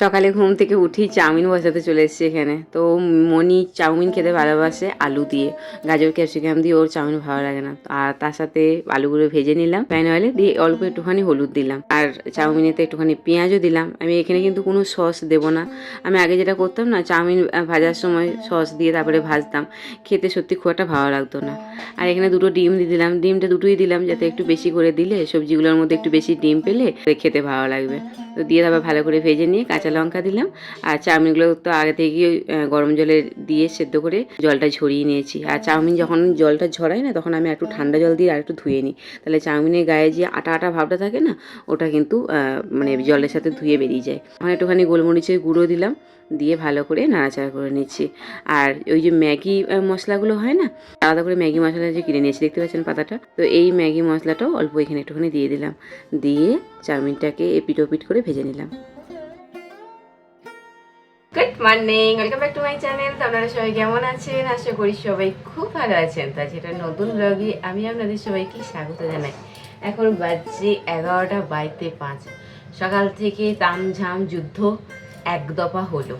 সকালে ঘুম থেকে উঠি চাউমিন বসাতে চলে এসেছি এখানে। তো মনি চাউমিন খেতে ভালোবাসে আলু দিয়ে। গাজর, ক্যাপসিকাম দিয়ে ওর চাউমিন ভালো লাগে না। আর তার সাথে আলুগুলো ভেজে নিলাম প্যান অয়েলে দিয়ে অল্প একটুখানি হলুদ দিলাম। আর চাউমিনেতে একটুখানি পেঁয়াজও দিলাম। আমি এখানে কিন্তু কোনো সস দেবো না। আমি আগে যেটা করতাম না, চাউমিন ভাজার সময় সস দিয়ে তারপরে ভাজতাম। খেতে সত্যি খুব একটা ভালো লাগতো না। আর এখানে দুটো ডিম দিয়ে দিলাম। ডিমটা দুটোই দিলাম যাতে একটু বেশি করে দিলে সবজিগুলোর মধ্যে একটু বেশি ডিম পেলে খেতে ভালো লাগবে। তো দিয়ে তারপর ভালো করে ভেজে নিয়ে কাঁচা লঙ্কা দিলাম। আর চাউমিনগুলো তো আগে আহ, গরম জলে দিয়ে সেদ্ধ করে জলটা ঝরিয়ে নিয়েছি। আর চাউমিন যখন জলটা ঝরাই না তখন আমি একটু ঠান্ডা জল দিয়ে আর একটু ধুয়ে নিই। তাহলে চাউমিনের গায়ে যে আটা আটা ভাবটা থাকে না ওটা কিন্তু মানে জলের সাথে ধুয়ে বেরিয়ে যায়। এখন একটুখানি গোলমরিচের গুঁড়ো দিলাম দিয়ে ভালো করে নাড়াচাড়া করে নিচ্ছি। আর ওই যে ম্যাগি মশলাগুলো হয় না আলাদা করে ম্যাগি মশলা যে কিনে নিয়েছি দেখতে পাচ্ছেন পাতাটা? তো এই ম্যাগি মশলাটাও অল্প এখানে একটুখানি দিয়ে দিলাম। দিয়ে চাউমিনটাকে এপিট ওপিট করে ভেজে নিলাম। Good morning welcome back to my channel তো আপনারা সবাই কেমন আছেন? আশা করি সবাই খুব ভালো আছেন। তা যেটা নতুন ব্লগে আমি আপনাদের সবাইকে স্বাগত জানাই। এখন বাজছে এগারোটা বাইতে পাঁচ। সকাল থেকে তামঝাম যুদ্ধ এক দফা হলো।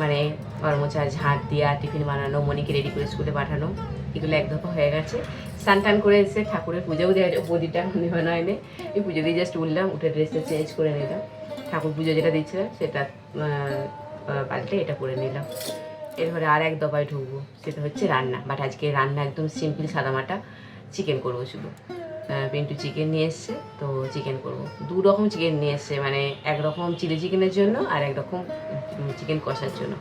মানে কর্মচার ঝাঁট দেওয়া টিফিন বানানো মনিকে রেডি করে স্কুলে পাঠানো, এগুলো এক দফা হয়ে গেছে। স্নান টান করে এসে ঠাকুরের পুজোও দেওয়া প্রদীপটা নেওয়া হয়নি। এই পুজো দিয়ে জাস্ট উঠলাম, উঠে ড্রেসটা চেঞ্জ করে নিলাম। ঠাকুর পুজো যেটা দিচ্ছিলাম সেটা পাল্টে এটা করে নিলাম। এরপরে আর এক দফায় ঢুকবো। সেটা হচ্ছে রান্না। বাট আজকে রান্না একদম সিম্পল সাদামাটা চিকেন করব শুধু। পিন্টু চিকেন নিয়ে এসছে, তো চিকেন করব। দু রকম চিকেন নিয়ে এসছে মানে একরকম চিলি চিকেনের জন্য আর একরকম চিকেন কষার জন্য।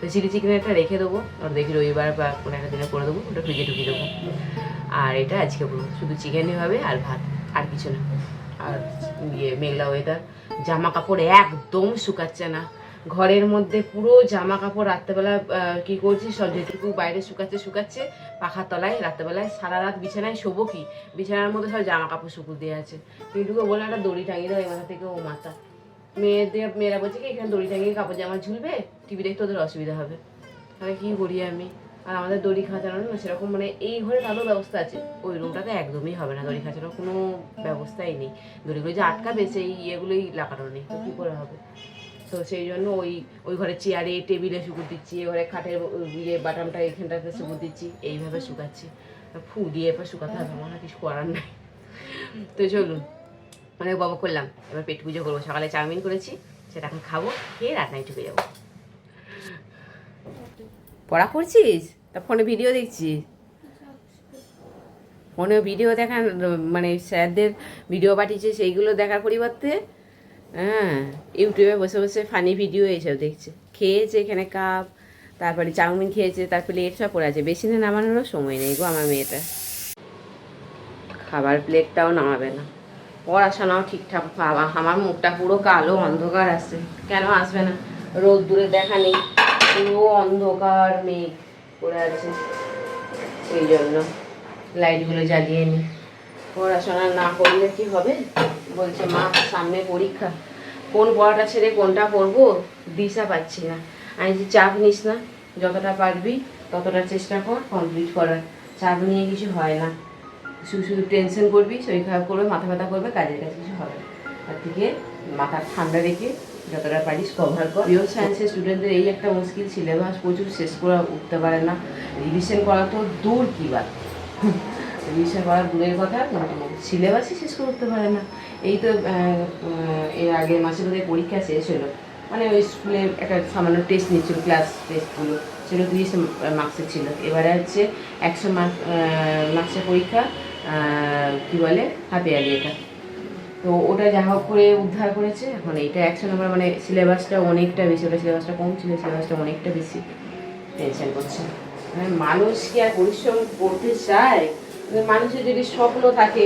তো চিলি চিকেনটা রেখে দেবো আর দেখি রবিবার বা কোনো একটা দিনে করে দেবো, ওটা ফ্রিজে ঢুকিয়ে দেবো। আর এটা আজকে করব। শুধু চিকেনই হবে আর ভাত, আর কিছু না। আর ইয়ে মেঘলা ওয়েদার জামা কাপড় একদম শুকাচ্ছে না। ঘরের মধ্যে পুরো জামা কাপড় রাত্রেবেলা কি করছি, সব যেটুকু বাইরে শুকাচ্ছে শুকাচ্ছে, পাখার তলায় রাত্রেবেলায় সারা রাত বিছানায় শোবো কি? বিছানার মধ্যে সব জামা কাপড় শুকুর দিয়ে আছে। পিন্টুকে বলে একটা দড়ি টাঙিয়ে এই মাথা থেকে, ও মাথা। মেয়েদের, মেয়েরা বলছে কি, এখানে দড়ি টাঙিয়ে কাপড় জামা ঝুলবে, টিভি দেখতে ওদের অসুবিধা হবে। তাহলে কি করি আমি? আর আমাদের দড়ি খাঁচানো না সেরকম মানে এই ঘরে তারও ব্যবস্থা আছে। ওই রুমটাতে একদমই হবে না দড়ি খাঁচানোর, কোনো ব্যবস্থাই নেই। দড়িগুলো যে আটকাবে, সেই ইয়েগুলোই লাগানো নেই, তো কী করে হবে? তো সেই জন্য ওই ওই ঘরে চেয়ারে, টেবিলে শুকুর দিচ্ছি ঘরে খাটের ইয়ে বাটামটা এখানটাতে শুকুর দিচ্ছি, এইভাবে শুকাচ্ছি। ফু দিয়ে এবার শুকাতে হবে, আমার কিছু করার নাই। তো চলুন, অনেক বাবা করলাম, এবার পেট পুজো করব। সকালে চাউমিন করেছি, সেটা এখন খাব, খেয়ে রান্নায় ঢুকে যাব। পড়া করছিস তা ফোনে ভিডিও দেখছিস? ফোনে ভিডিও দেখান মানে স্যারদের ভিডিও পাঠিয়েছে, সেইগুলো দেখার পরিবর্তে হ্যাঁ ইউটিউবে বসে বসে ফানি ভিডিও এইসব দেখছে। খেয়েছে এখানে কাপ তারপরে চাউমিন খেয়েছে, তারপরে প্লেট সব পড়ে আছে। বেশি না নামানোরও সময় নেই গো আমার মেয়েটা খাবার প্লেটটাও নামাবে না। পড়াশোনাও ঠিকঠাক বাবা আমার মুখটা পুরো কালো অন্ধকার আসছে কেন আসবে না? রোদ দূরে দেখা নেই। পুরো অন্ধকার মেঘ পড়ে আছে। এই জন্য লাইটগুলো জ্বালিয়ে নিই পড়াশোনা না করলে কি হবে? বলছে, মা, সামনে পরীক্ষা। কোন পড়াটা ছেড়ে কোনটা পড়ব? দিশা পাচ্ছি না। আমি যে চাপ নিস না। যতটা পারবি, ততটা চেষ্টা কর কমপ্লিট করার। চাপ নিয়ে কিছু হয় না। শুধু শুধু টেনশন করবি, শরীর খারাপ করবে, মাথা ব্যথা করবে, কাজের কাছে কিছু হবে তার থেকে মাথা ঠান্ডা রেখে যতটা পারিস কভার কর। পিওর সায়েন্সের স্টুডেন্টদের এই একটা মুশকিল সিলেবাস প্রচুর শেষ করা উঠতে পারে না। রিভিশন করা তো দূর কী বা রিভিশন করা দূরের কথা সিলেবাসই শেষ করতে পারে না। এই তো এর আগের মাসে বোধহয় পরীক্ষা শেষ হলো। মানে ওই স্কুলে একটা সামান্য টেস্ট নিচ্ছিল ক্লাস টেস্টগুলো সেগুলো তিরিশ মার্কসের ছিল। এবারে হচ্ছে একশো মার্ক মার্কসের পরীক্ষা কি বলে হাফ ইয়ারলি এটা। তো ওটা যা হোক করে উদ্ধার করেছে। এখন এইটা একশো নম্বর মানে সিলেবাসটা অনেকটা বেশি, ওটা সিলেবাসটা কম ছিল সিলেবাসটা অনেকটা বেশি। টেনশন করছে মানে মানুষ কি আর পরিশ্রম করতে চায়? মানুষের যদি স্বপ্ন থাকে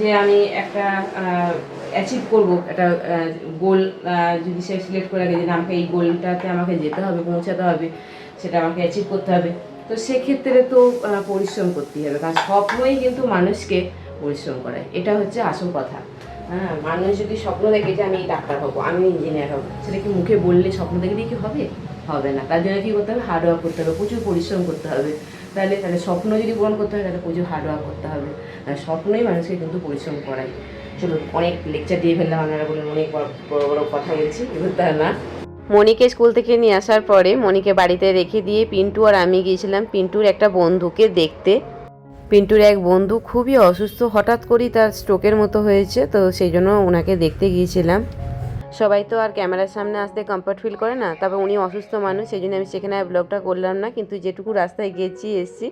যে আমি একটা অ্যাচিভ করব, একটা গোল যদি সে সিলেক্ট করে রাখে যে আমাকে এই গোলটাতে আমাকে যেতে হবে, পৌঁছাতে হবে, সেটা আমাকে অ্যাচিভ করতে হবে, তো সেক্ষেত্রে তো পরিশ্রম করতেই হবে। কারণ স্বপ্নই কিন্তু মানুষকে পরিশ্রম করায় এটা হচ্ছে আসল কথা। হ্যাঁ মানুষ যদি স্বপ্ন দেখে যে আমি ডাক্তার হব, আমি ইঞ্জিনিয়ার হব, সেটা কি মুখে বললে স্বপ্ন দেখে দিয়ে কি হবে? হবে না। তার জন্য কি করতে হবে? হার্ড ওয়ার্ক করতে হবে। প্রচুর পরিশ্রম করতে হবে। তাহলে তাহলে স্বপ্ন যদি পূরণ করতে হয়, তাহলে প্রচুর হার্ড ওয়ার্ক করতে হবে। স্বপ্নই মানুষকে কিন্তু পরিশ্রম করায়। চলো অনেক লেকচার দিয়ে ফেললাম আপনারা বললেন অনেক বড় বড় কথা বলছি। এবার তা না। মনিকে স্কুল থেকে নিয়ে আসার পরে মনিকে বাড়িতে রেখে দিয়ে পিন্টু আর আমি গিয়েছিলাম পিন্টুর একটা বন্ধুকে দেখতে। পিন্টুর এক বন্ধু খুবই অসুস্থ, হঠাৎ করেই তার স্ট্রোকের মতো হয়েছে। তো সেই জন্য ওনাকে দেখতে গিয়েছিলাম। সবাই তো আর ক্যামেরার সামনে আসতে কমফর্ট ফিল করে না। তবে উনি অসুস্থ মানুষ, সেই জন্য আমি সেখানে ব্লগটা করলাম না। কিন্তু যেটুকু রাস্তায় গেছি, এসছি,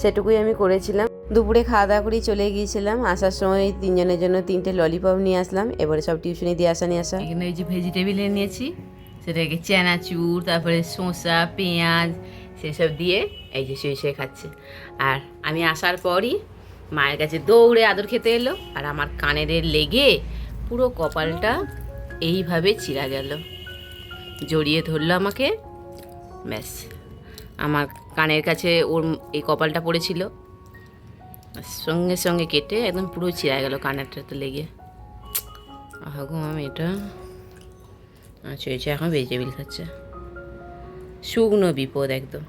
সেটুকুই আমি করেছিলাম। দুপুরে খাওয়া দাওয়া করেই চলে গিয়েছিলাম। আসার সময় তিনজনের জন্য তিনটে ললিপপ নিয়ে আসলাম। এবারে সব টিউশনি দিয়ে আসা নিয়ে আসা। এখানে ওই যে ভেজিটেবিল নিয়েছি সেটাকে চানাচুর, তারপরে শসা, পেঁয়াজ, সেসব দিয়ে এই যে শুয়ে শুয়ে খাচ্ছে। আর আমি আসার পরই মায়ের কাছে দৌড়ে আদর খেতে এলো। আর আমার কানের লেগে পুরো কপালটা এইভাবে চিরা গেল। জড়িয়ে ধরলো আমাকে। ব্যাস, আমার কানের কাছে ওর এই কপালটা পড়েছিল। সঙ্গে সঙ্গে কেটে একদম পুরো চিরা গেল কানেরটাতে লেগে। আহা গো আমি এটা আচ্ছা এই এখন ভেজিটেবিল খাচ্ছে। শুকনো বিপদ একদম।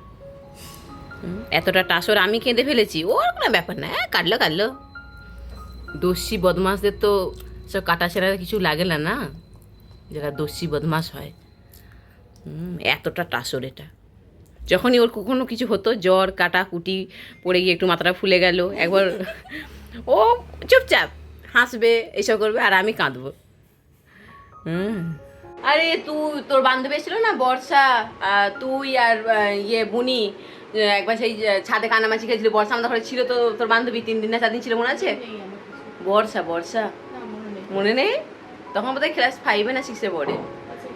এতটা টাসর আমি কেঁদে ফেলেছি। ওর কোনো ব্যাপার না হ্যাঁ কাটলো কাটলো। দস্যি বদমাসদের তো সব কাটা ছেঁড়া কিছু লাগে না না? যারা দস্যি বদমাস হয়। এতটা টাসর এটা। যখনই ওর কখনো কিছু হতো জ্বর কাটা কুটি পড়ে গিয়ে একটু মাথাটা ফুলে গেল একবার ও চুপচাপ হাসবে এসব করবে আর আমি কাঁদবো। হুম। আরে তুই তোর বান্ধবী ছিল না বর্ষা তুই আর ইয়ে বুনি একবার সেই ছাদে কানামাছি খেয়েছিল বর্ষা আমাদের ঘরে ছিল তো তোর বান্ধবী তিন দিন না চার দিন ছিল মনে আছে? বর্ষা বর্ষা। মনে নেই? তখন বোধহয় ক্লাস ফাইভে না সিক্সে পড়ে।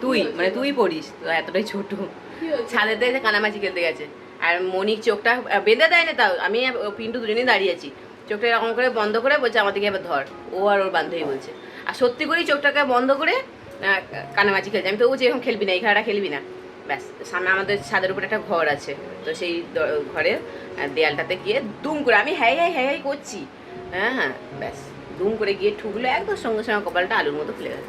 তুই মানে তুই পড়িস তো এতটাই ছোট। ছাদেতে এসে কানামাছি খেলতে গেছে। আর মনির চোখটা বেঁধে দেয় না তাও, আমি পিন্টু দুজনেই দাঁড়িয়ে আছি। চোখটা এরকম করে বন্ধ করে বলছে, আমাদেরকে এবার ধর। ও আর ওর বান্ধবী বলছে। আর সত্যি করেই চোখটাকে বন্ধ করে কানামাছি খেলছে। আমি তো বলছি এরকম খেলবি না, এই খেলাটা খেলবি না। ব্যাস, সামনে আমাদের ছাদের উপরে একটা ঘর আছে। তো সেই দ- ঘরে দেয়ালটাতে গিয়ে দুম করে আমি হ্যাঁ হ্যাঁ হ্যাঁ করছি। হ্যাঁ হ্যাঁ ব্যাস। দুম করে গিয়ে ঠুকলো, একদম সঙ্গে সঙ্গে কপালটা আলুর মতো ফুলে গেছে।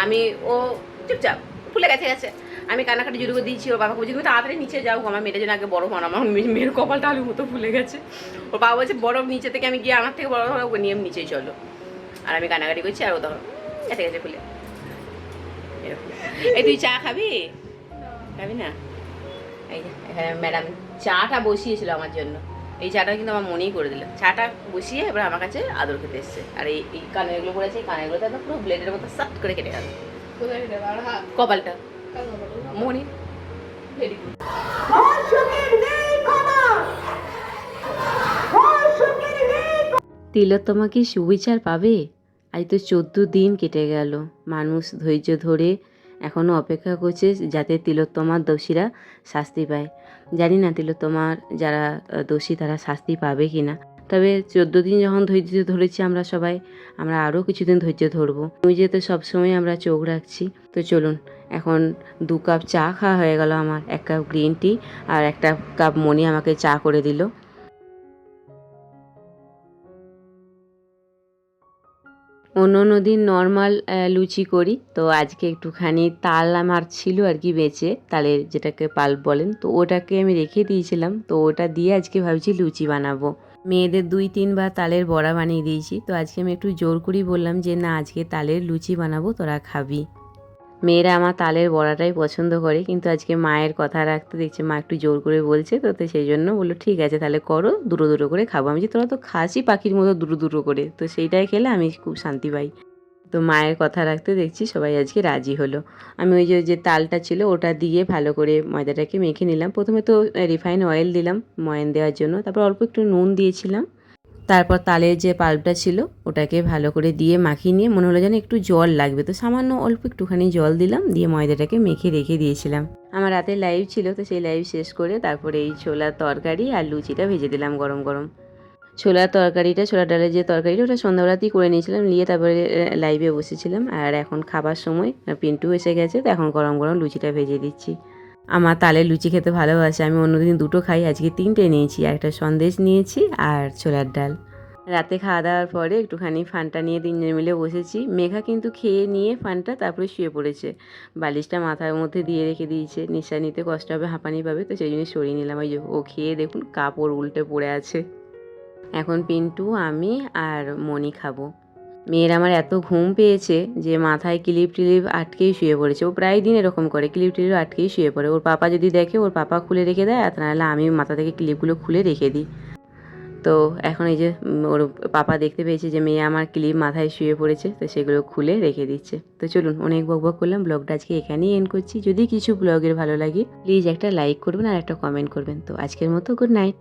আমি, ও চুপচাপ, ফুলে গেছে গেছে। আমি কান্নাকাটি জুড়ে দিয়েছি, ওর বাবা বলছি, তুমি তাড়াতাড়ি নিচে যাও, আমার মেয়েটা যেন আগে বড় হন, আমার মেয়ে- মেয়ের কপালটা আলুর মতো ফুলে গেছে। ওর বাবা বলছে, বড় নিচে থেকে আমি গিয়ে আমার থেকে বড় হলো ওকে নিয়ে নিচেই চলো। আর আমি কান্নাকাটি করছি, আর ও তখন গেছে গেছে ফুলে। এই তুই চা খাবি? খাবি না? এই ম্যাডাম চাটা বসিয়েছিল আমার জন্য। এই চাটা কিন্তু আমার মনেই করে দিল। চাটা বসিয়ে এবার আমার কাছে আদর খেতে এসছে। আর এই এই কানেরগুলো করেছে এই কানেরগুলোতে একদম পুরো ব্লেডের মতো সাট করে কেটে গেল। কপালটা। মনি ভেরি গুড তিলোত্তমা কি সুবিচার পাবে? আজ তো চোদ্দ দিন কেটে গেল। মানুষ ধৈর্য ধরে এখনও অপেক্ষা করছে যাতে তিলোত্তমার দোষীরা শাস্তি পায়। জানি না তিলোত্তমার যারা দোষী তারা শাস্তি পাবে কি না তবে চোদ্দ দিন যখন ধৈর্য ধরেছি আমরা সবাই, আমরা আরও কিছুদিন ধৈর্য ধরবো। নিউজেতে সবসময় আমরা চোখ রাখছি, তো চলুন, এখন দু কাপ চা খাওয়া হয়ে গেল আমার। এক কাপ গ্রিন টি আর একটা কাপ মনি আমাকে চা করে দিল। অন্য অন্য দিন নর্মাল লুচি করি। তো আজকে একটুখানি তাল আমার ছিল আর কি বেঁচে, তালের যেটাকে পাল্প বলেন, তো ওটাকে আমি রেখে দিয়েছিলাম। তো ওটা দিয়ে আজকে ভাবছি লুচি বানাবো। মেয়েদের দুই তিনবার তালের বড়া বানিয়ে দিয়েছি। তো আজকে আমি একটু জোর করেই বললাম যে, না, আজকে তালের লুচি বানাবো, তোরা খাবি। মেয়েরা আমার তালের বড়াটাই পছন্দ করে, কিন্তু আজকে মায়ের কথা রাখতে দেখছে মা একটু জোর করে বলছে, তো সেই জন্য বলল, ঠিক আছে তাহলে করো, দুটো দুটো করে খাব। আমি যে, তোরা তো খাসি পাখির মতো দুটো দুটো করে। তো সেইটাই খেলে আমি খুব শান্তি পাই। তো মায়ের কথা রাখতে দেখছি সবাই আজকে রাজি হলো। আমি ওই যে যে তালটা ছিল ওটা দিয়ে ভালো করে ময়দাটাকে মেখে নিলাম। প্রথমে তো রিফাইন অয়েল দিলাম ময়ান দেওয়ার জন্য, তারপর অল্প একটু নুন দিয়েছিলাম। তারপর তালের যে পাল্পটা ছিল, ওটাকে ভালো করে দিয়ে মাখিয়ে নিয়ে, মনে হলো যেন একটু জল লাগবে। তো সামান্য অল্প একটুখানি জল দিলাম, দিয়ে ময়দাটাকে মেখে রেখে দিয়েছিলাম। আমার রাতে লাইভ ছিল, তো সেই লাইভ শেষ করে তারপরে এই ছোলার তরকারি আর লুচিটা ভেজে দিলাম গরম গরম। ছোলার তরকারিটা ছোলা ডালের যে তরকারিটা, ওটা সন্ধ্যাবেলাতেই করে নিয়েছিলাম, নিয়ে তারপরে লাইভে বসেছিলাম। আর এখন খাবার সময়, পিন্টু এসে গেছে, তো এখন গরম গরম লুচিটা ভেজে দিচ্ছি। আমার তালে লুচি খেতে ভালোবাসে, আমি অন্যদিন দুটো খাই, আজকে তিনটে নিয়েছি, একটা সন্দেশ নিয়েছি আর ছোলার ডাল। রাতে খাওয়া দাওয়ার পরে একটুখানি ফানটা নিয়ে তিনজন মিলে বসেছি। মেঘা কিন্তু খেয়ে নিয়ে ফানটা তারপরে শুয়ে পড়েছে। বালিশটা মাথার মধ্যে দিয়ে রেখে দিয়েছে। নিঃশ্বাস নিতে কষ্ট হবে, হাঁপানি পাবে, তো সেই জন্য সরিয়ে নিলাম। ওই যে ও খেয়ে দেখুন, কাপড় উল্টে পড়ে আছে। এখন পিন্টু, আমি আর মনি খাব। মেয়ের আমার এত ঘুম পেয়েছে যে মাথায় ক্লিপ টিলিপ আটকেই শুয়ে পড়েছে। ও প্রায় দিন এরকম করে, ক্লিপ টিলিপ আটকেই শুয়ে পড়ে। ওর পাপা যদি দেখে, ওর পাপা খুলে রেখে দেয় আর নাহলে আমি মাথা থেকে ক্লিপগুলো খুলে রেখে দিই। তো এখন এই যে ওর পাপা দেখতে পেয়েছে যে মেয়ে আমার ক্লিপ মাথায় শুয়ে পড়েছে, তো সেগুলো খুলে রেখে দিচ্ছে। তো চলুন, অনেক বক বক করলাম। ব্লগটা আজকে এখানেই এন্ড করছি। যদি কিছু ব্লগের ভালো লাগে প্লিজ একটা লাইক করবেন আর একটা কমেন্ট করবেন। তো আজকের মতো গুড নাইট